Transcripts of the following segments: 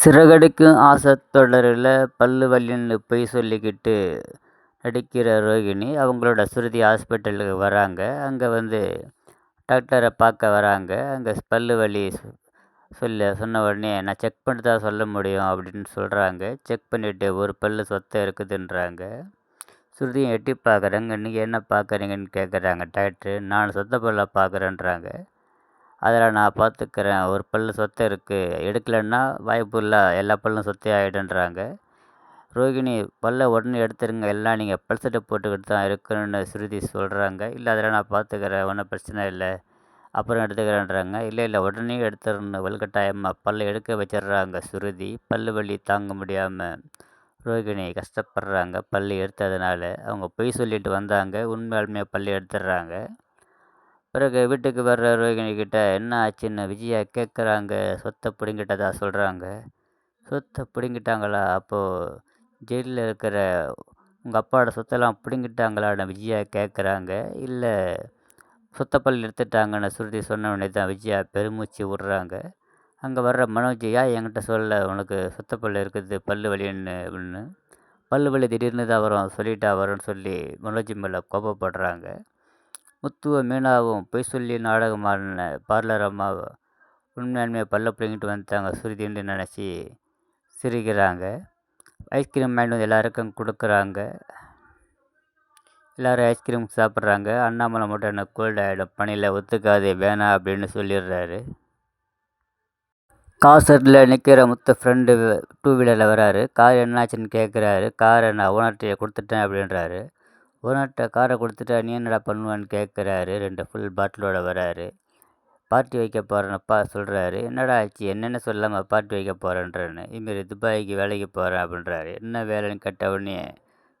சிறகடிக்கும் ஆசை தொடரில் பல்லு வலின்னு பொய் சொல்லிக்கிட்டு நடிக்கிற ரோகிணி அவங்களோட ஸ்ருதி ஹாஸ்பிட்டலுக்கு வராங்க. அங்கே வந்து டாக்டரை பார்க்க வராங்க. அங்கே பல்லு வலி சொல்ல சொன்ன உடனே நான் செக் பண்ணிட்டு தான் சொல்ல முடியும் அப்படின்னு சொல்கிறாங்க செக் பண்ணிவிட்டு ஒரு பல்லு சொத்தை இருக்குதுன்றாங்க. ஸ்ருதியும் எட்டி பார்க்குறாங்க. நீங்கள் என்ன பார்க்குறீங்கன்னு கேட்குறாங்க. டாக்டரு நான் சொத்த பல்லை பார்க்குறேன்றாங்க. அதில் நான் பார்த்துக்குறேன் ஒரு பல் சொத்தை இருக்குது எடுக்கலைன்னா வாய்ப்பு இல்லை எல்லா பல்லும் சொத்தே ஆகிடுன்றாங்க ரோகிணி பல்லை உடனே எடுத்துருங்க எல்லாம் நீங்கள் பல் செட்டை போட்டுக்கிட்டு தான் இருக்கணும்னு ஸ்ருதி சொல்கிறாங்க இல்லை அதெல்லாம் நான் பார்த்துக்குறேன் ஒன்றும் பிரச்சனை இல்லை அப்புறம் எடுத்துக்கிறேன்றாங்க. இல்லை இல்லை உடனே எடுத்துடணும் வலுக்கட்டாயமாக பல்லை எடுக்க வச்சிடுறாங்க ஸ்ருதி. பல்லு வலி தாங்க முடியாமல் ரோகிணி கஷ்டப்படுறாங்க பல்லு எடுத்ததுனால. அவங்க பொய் சொல்லிட்டு வந்தாங்க உண்மையாலுமே பல்லு எடுத்துடுறாங்க. பிறகு வீட்டுக்கு வர்ற ரோகிணிக்கிட்ட என்ன ஆச்சுன்னு? விஜயா கேட்குறாங்க சொத்தை பிடுங்கிட்டதா? சொல்கிறாங்க சொத்தை பிடுங்கிட்டாங்களா? அப்போது ஜெயிலில் இருக்கிற உங்கள் அப்பாவோட சொத்தெல்லாம் பிடுங்கிட்டாங்களான்னு விஜயா கேட்குறாங்க இல்லை சொத்தப்பல் எடுத்துட்டாங்கன்னு ஸ்ருதி சொன்ன உடனே தான் விஜயா பெருமூச்சு விட்றாங்க. அங்கே வர்ற மனோஜ் ஏன் என்கிட்ட சொல்ல உனக்கு சொத்தப்பல் இருக்குது பல்லு வலின்னு? அப்படின்னு. பல்லு வலி திடீர்னு தான் வரும். சொல்லிட்டா வரும்னு சொல்லி மனோஜ் மேலே கோபப்படுறாங்க. முத்துவும் மீனாவும் பொய் சொல்லி நாடகம் ஆடின பார்லர் அம்மா உண்மையாண்மையை பல்ல பிடுங்கிட்டு வந்துட்டாங்க. சுருதின்னு நினச்சி சிரிக்கிறாங்க. ஐஸ்கிரீம் வாங்கிட்டு வந்து எல்லாருக்கும் கொடுக்குறாங்க. எல்லோரும் ஐஸ்கிரீம் சாப்பிட்றாங்க. அண்ணாமலை மட்டும் எனக்கு கோல்டு ஆகிடும் பனியில் ஒத்துக்காது வேணாம் அப்படின்னு சொல்லிடுறாரு. காசரில் நிற்கிற முத்த ஃப்ரெண்டு டூ வீலரில் வராரு. கார் என்னாச்சுன்னு கேட்குறாரு காரை நான் ஓனர்கிட்ட கொடுத்துட்டேன் அப்படின்றாரு. ஓனர்கிட்ட காரை கொடுத்துட்டா நீ என்னடா பண்ணுவேன்னு கேட்குறாரு ரெண்டு ஃபுல் பாட்டிலோட வராரு. பார்ட்டி வைக்க போகிறேன்ப்பா சொல்கிறாரு என்னடா ஆச்சு? என்னென்ன சொல்லாமல் பார்ட்டி வைக்க போகிறேன்றேன்னு இதுமாரி துபாய்க்கு வேலைக்கு போகிறேன் அப்படின்றாரு. என்ன வேலைன்னு கேட்ட உடனே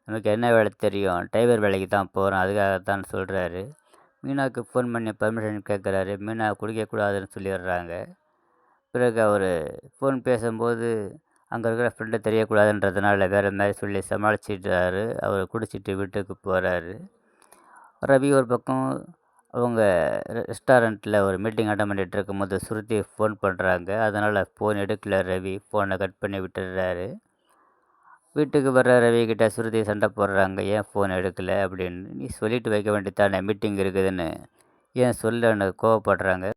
நமக்கு என்ன வேலை தெரியும்? டிரைவர் வேலைக்கு தான் போகிறோம் அதுக்காக தான் சொல்கிறாரு மீனாவுக்கு ஃபோன் பண்ணி பர்மிஷன் கேட்குறாரு மீனா குடிக்கக்கூடாதுன்னு சொல்லிடுறாங்க. பிறகு அவர் ஃபோன் பேசும்போது அங்கே இருக்கிற ஃப்ரெண்டு தெரியக்கூடாதுன்றதுனால வேறு மாதிரி சொல்லி சமாளிச்சிட்டாரு. அவர் குடிச்சிட்டு வீட்டுக்கு போகிறாரு ரவி ஒரு பக்கம் அவங்க ரெஸ்டாரண்ட்டில் ஒரு மீட்டிங் அட்டன் பண்ணிகிட்டு இருக்கும்போது ஸ்ருதி ஃபோன் பண்ணுறாங்க அதனால் ஃபோன் எடுக்கல ரவி. ஃபோனை கட் பண்ணி விட்டுடுறாரு. வீட்டுக்கு வர்ற ரவி கிட்ட ஸ்ருதி சண்டை போடுறாங்க. ஏன் ஃபோன் எடுக்கலை? அப்படின்னு. நீ சொல்லிட்டு வைக்க வேண்டியதானே மீட்டிங் இருக்குதுன்னு. ஏன் சொல்லன்னு? கோவப்படுறாங்க.